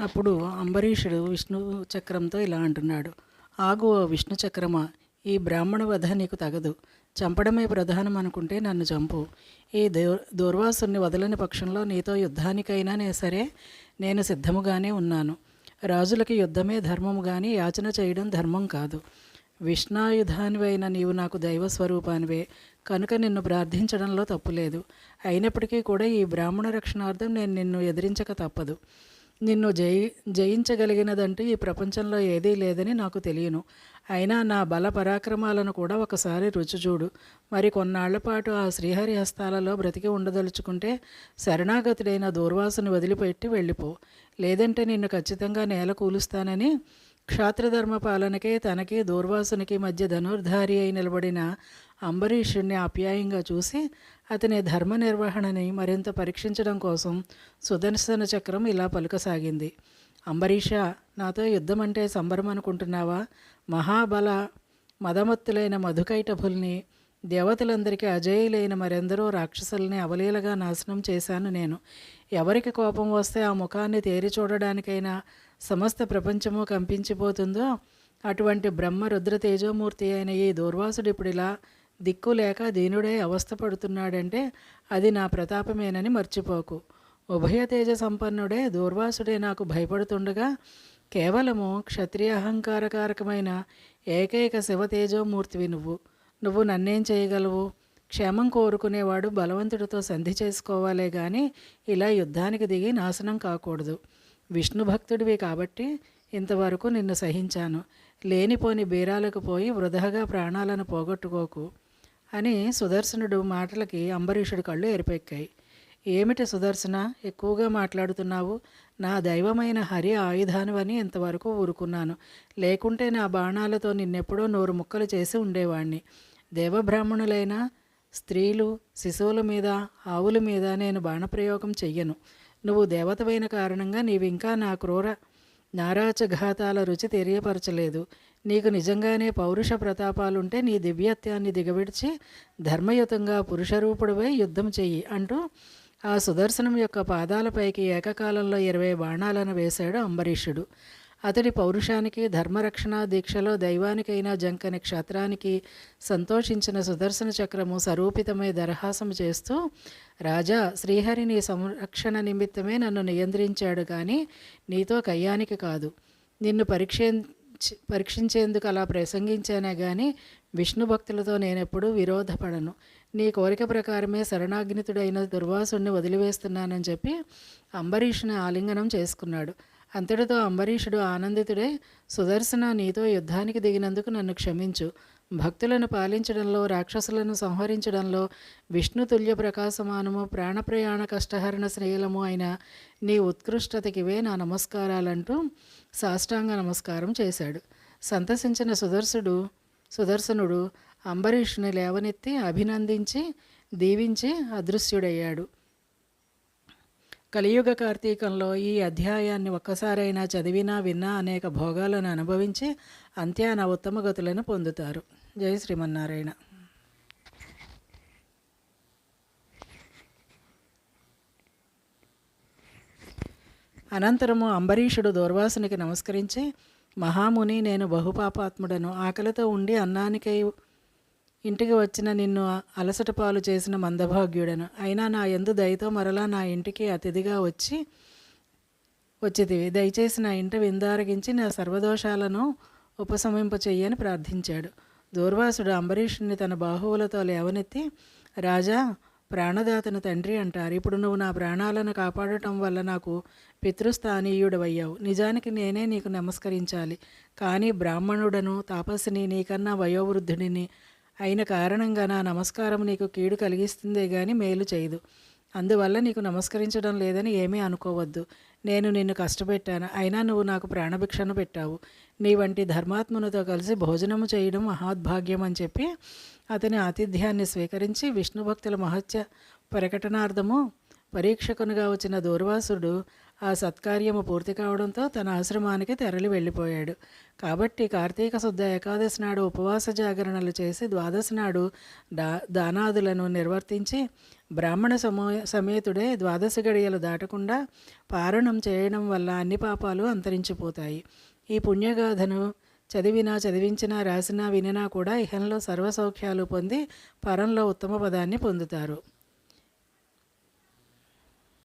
అప్పుడు అంబరీషుడు విష్ణు చక్రంతో ఇలా అంటున్నాడు ఆగు ఓ విష్ణు చక్రమా ఈ బ్రాహ్మణ వధ నీకు తగదు. చంపడమే ప్రధానం అనుకుంటే నన్ను చంపు. ఈ దౌ దూర్వాసుని వదలని పక్షంలో నీతో యుద్ధానికైనా సరే నేను సిద్ధముగానే ఉన్నాను. రాజులకి యుద్ధమే ధర్మము కానీ యాచన చేయడం ధర్మం కాదు. విష్ణాయుధానివైన నీవు నాకు దైవ స్వరూపానివే కనుక నిన్ను ప్రార్థించడంలో తప్పులేదు. అయినప్పటికీ కూడా ఈ బ్రాహ్మణ రక్షణార్థం నేను నిన్ను ఎదిరించక తప్పదు. నిన్ను జయి జయించగలిగినదంటూ ఈ ప్రపంచంలో ఏదీ లేదని నాకు తెలియను. అయినా నా బల పరాక్రమాలను కూడా ఒకసారి రుచి చూడు. మరి కొన్నాళ్ళ పాటు ఆ శ్రీహరి హస్తాలలో బ్రతికి ఉండదలుచుకుంటే శరణాగతుడైన దూర్వాసుని వదిలిపెట్టి వెళ్ళిపో. లేదంటే నిన్ను ఖచ్చితంగా నేల కూలుస్తానని క్షాత్రధర్మ పాలనకే తనకి దూర్వాసునికి మధ్య ధనుర్ధారి అయి నిలబడిన అంబరీషుణ్ణి ఆప్యాయంగా చూసి అతని ధర్మ నిర్వహణని మరింత పరీక్షించడం కోసం సుదర్శన చక్రం ఇలా పలుకసాగింది. అంబరీష నాతో యుద్ధం అంటే సంబరం అనుకుంటున్నావా? మహాబల మదమత్తులైన మధుకైటభుల్ని దేవతలందరికీ అజేయులైన మరెందరో రాక్షసుల్ని అవలీలగా నాశనం చేశాను నేను. ఎవరికి కోపం వస్తే ఆ ముఖాన్ని తేరి చూడడానికైనా సమస్త ప్రపంచము కంపించిపోతుందో? అటువంటి బ్రహ్మ రుద్ర తేజోమూర్తి అయిన ఈ దూర్వాసుడు ఇప్పుడు ఇలా దిక్కు లేక దీనుడే అవస్థపడుతున్నాడంటే అది నా ప్రతాపమేనని మర్చిపోకు. ఉభయ తేజ సంపన్నుడే దూర్వాసుడే నాకు భయపడుతుండగా కేవలము క్షత్రియ అహంకారకారకమైన ఏకైక శివతేజోమూర్తివి నువ్వు. నువ్వు నన్నేం చేయగలవు? క్షేమం కోరుకునేవాడు బలవంతుడితో సంధి చేసుకోవాలే గాని ఇలా యుద్ధానికి దిగి నాశనం కాకూడదు. విష్ణు భక్తుడివి కాబట్టి ఇంతవరకు నిన్ను సహించాను. లేనిపోని బీరాలకు పోయి వృధాగా ప్రాణాలను పోగొట్టుకోకు. అని సుదర్శనుడు మాటలకి అంబరీషుడి కళ్ళు ఎరిపెక్కాయి ఏమిటి సుదర్శన? ఎక్కువగా మాట్లాడుతున్నావు. నా దైవమైన హరి ఆయుధానివని ఇంతవరకు ఊరుకున్నాను. లేకుంటే నా బాణాలతో నిన్నెప్పుడో నోరు ముక్కలు చేసి ఉండేవాణ్ణి. దేవబ్రాహ్మణులైన స్త్రీలు శిశువుల మీద ఆవుల మీద నేను బాణప్రయోగం చెయ్యను. నువ్వు దేవతవైన కారణంగా నీవింకా నా క్రూర నారాచఘాతాల రుచి తెలియపరచలేదు. నీకు నిజంగానే పౌరుష ప్రతాపాలుంటే నీ దివ్యత్యాన్ని దిగబెడిచి ధర్మయుతంగా పురుషరూపుడివై యుద్ధం చెయ్యి అంటూ ఆ సుదర్శనం యొక్క పాదాలపైకి ఏకకాలంలో ఇరవై బాణాలను వేశాడు అంబరీషుడు. అతడి పౌరుషానికి ధర్మరక్షణ దీక్షలో దైవానికైనా జంకని క్షత్రానికి సంతోషించిన సుదర్శన చక్రము సరూపితమై దరహాసం చేస్తూ రాజా శ్రీహరిని సంరక్షణ నిమిత్తమే నన్ను నియంత్రించాడు కానీ నీతో కయ్యానికి కాదు. నిన్ను పరీక్ష పరీక్షించేందుకు అలా ప్రసంగించానే కానీ విష్ణు భక్తులతో నేనెప్పుడూ విరోధపడను. నీ కోరిక ప్రకారమే శరణాగ్నితుడైన దుర్వాసుని వదిలివేస్తున్నానని చెప్పి అంబరీషుని ఆలింగనం చేసుకున్నాడు. అంతటితో అంబరీషుడు ఆనందితుడే సుదర్శన నీతో యుద్ధానికి దిగినందుకు నన్ను క్షమించు. భక్తులను పాలించడంలో రాక్షసులను సంహరించడంలో విష్ణు తుల్య ప్రకాశమానము ప్రాణప్రయాణ కష్టహరణ శ్రేయలము అయిన నీ ఉత్కృష్టతకివే నా నమస్కారాలంటూ సాష్టాంగ నమస్కారం చేశాడు. సంతసించిన సుదర్శుడు సుదర్శనుడు అంబరీషుని లేవనెత్తి అభినందించి దీవించి అదృశ్యుడయ్యాడు. కలియుగ కార్తీకంలో ఈ అధ్యాయాన్ని ఒక్కసారైనా చదివినా విన్నా అనేక భోగాలను అనుభవించి అంత్యాన ఉత్తమ గతులను పొందుతారు. జై శ్రీమన్నారాయణ. అనంతరము అంబరీషుడు దూర్వాసునికి నమస్కరించి మహాముని నేను బహుపాపాత్ముడను. ఆకలితో ఉండి అన్నానికై ఇంటికి వచ్చిన నిన్ను అలసట పాలు చేసిన మందభాగ్యుడను. అయినా నా ఎందు దయతో మరలా నా ఇంటికి అతిథిగా వచ్చి వచ్చితివి దయచేసి నా ఇంట విందారగించి నా సర్వదోషాలను ఉపశమింప చెయ్యని ప్రార్థించాడు. దూర్వాసుడు అంబరీషుని తన బాహువులతో లేవనెత్తి రాజా ప్రాణదాతను తండ్రి అంటారు. ఇప్పుడు నువ్వు నా ప్రాణాలను కాపాడటం వల్ల నాకు పితృస్థానీయుడవయ్యావు. నిజానికి నేనే నీకు నమస్కరించాలి. కానీ బ్రాహ్మణుడను తాపసిని నీకన్నా వయోవృద్ధుడిని అయిన కారణంగా నా నమస్కారం నీకు కీడు కలిగిస్తుందే గాని మేలు చేయదు. అందువల్ల నీకు నమస్కరించడం లేదని ఏమీ అనుకోవద్దు. నేను నిన్ను కష్టపెట్టాను. అయినా నువ్వు నాకు ప్రాణభిక్షను పెట్టావు. నీ వంటి ధర్మాత్మునితో కలిసి భోజనము చేయడం మహాద్భాగ్యం అని చెప్పి అతని ఆతిథ్యాన్ని స్వీకరించి విష్ణు భక్తుల మహత్య ప్రకటనార్థము పరీక్షకునిగా వచ్చిన దూర్వాసుడు ఆ సత్కార్యము పూర్తి కావడంతో తన ఆశ్రమానికి తెరలి వెళ్ళిపోయాడు. కాబట్టి కార్తీక శుద్ధ ఏకాదశి నాడు ఉపవాస జాగరణలు చేసి ద్వాదశి నాడు దా దానాదులను నిర్వర్తించి బ్రాహ్మణ సమో సమేతుడే ద్వాదశ గడియలు దాటకుండా పారణం చేయడం వల్ల అన్ని పాపాలు అంతరించిపోతాయి. ఈ పుణ్యగాథను చదివినా చదివించినా రాసినా వినినా కూడా ఇహంలో సర్వసౌఖ్యాలు పొంది పరంలో ఉత్తమ పదాన్ని పొందుతారు.